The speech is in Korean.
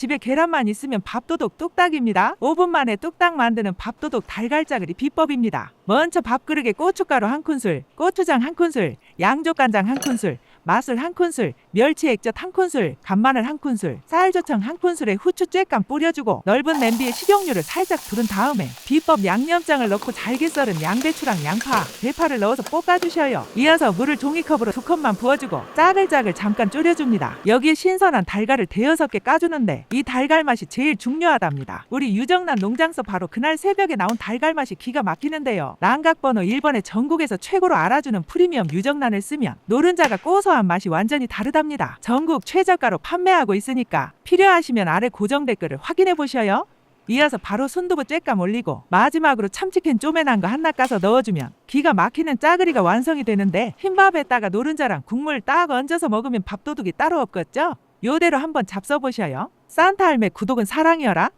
집에 계란만 있으면 밥도둑 뚝딱입니다. 5분 만에 뚝딱 만드는 밥도둑 달걀짜글이 비법입니다. 먼저 밥그릇에 고춧가루 한 큰술, 고추장 한 큰술, 양조간장 한 큰술, 마술 한 큰술, 멸치 액젓 한 큰술, 간마늘 한 큰술, 쌀조청 한 큰술에 후추 쬐깐 뿌려주고 넓은 냄비에 식용유를 살짝 두른 다음에 비법 양념장을 넣고 잘게 썰은 양배추랑 양파, 대파를 넣어서 볶아주셔요. 이어서 물을 종이컵으로 두 컵만 부어주고 짜글짜글 잠깐 졸여줍니다. 여기에 신선한 달걀을 대여섯 개 까주는데 이 달걀 맛이 제일 중요하답니다. 우리 유정란 농장서 바로 그날 새벽에 나온 달걀 맛이 기가 막히는데요. 란각번호 1번에 전국에서 최고로 알아주는 프리미엄 유정란을 쓰면 노른자가 고소한 맛이 완전히 다르답니다. 전국 최저가로 판매하고 있으니까 필요하시면 아래 고정 댓글을 확인해 보셔요. 이어서 바로 순두부 쬐감 올리고 마지막으로 참치캔 쪼매난 거 하나 까서 넣어주면 기가 막히는 짜글이가 완성이 되는데 흰밥에다가 노른자랑 국물 딱 얹어서 먹으면 밥도둑이 따로 없겠죠? 요대로 한번 잡숴보셔요. 산타 할매 구독은 사랑이여라.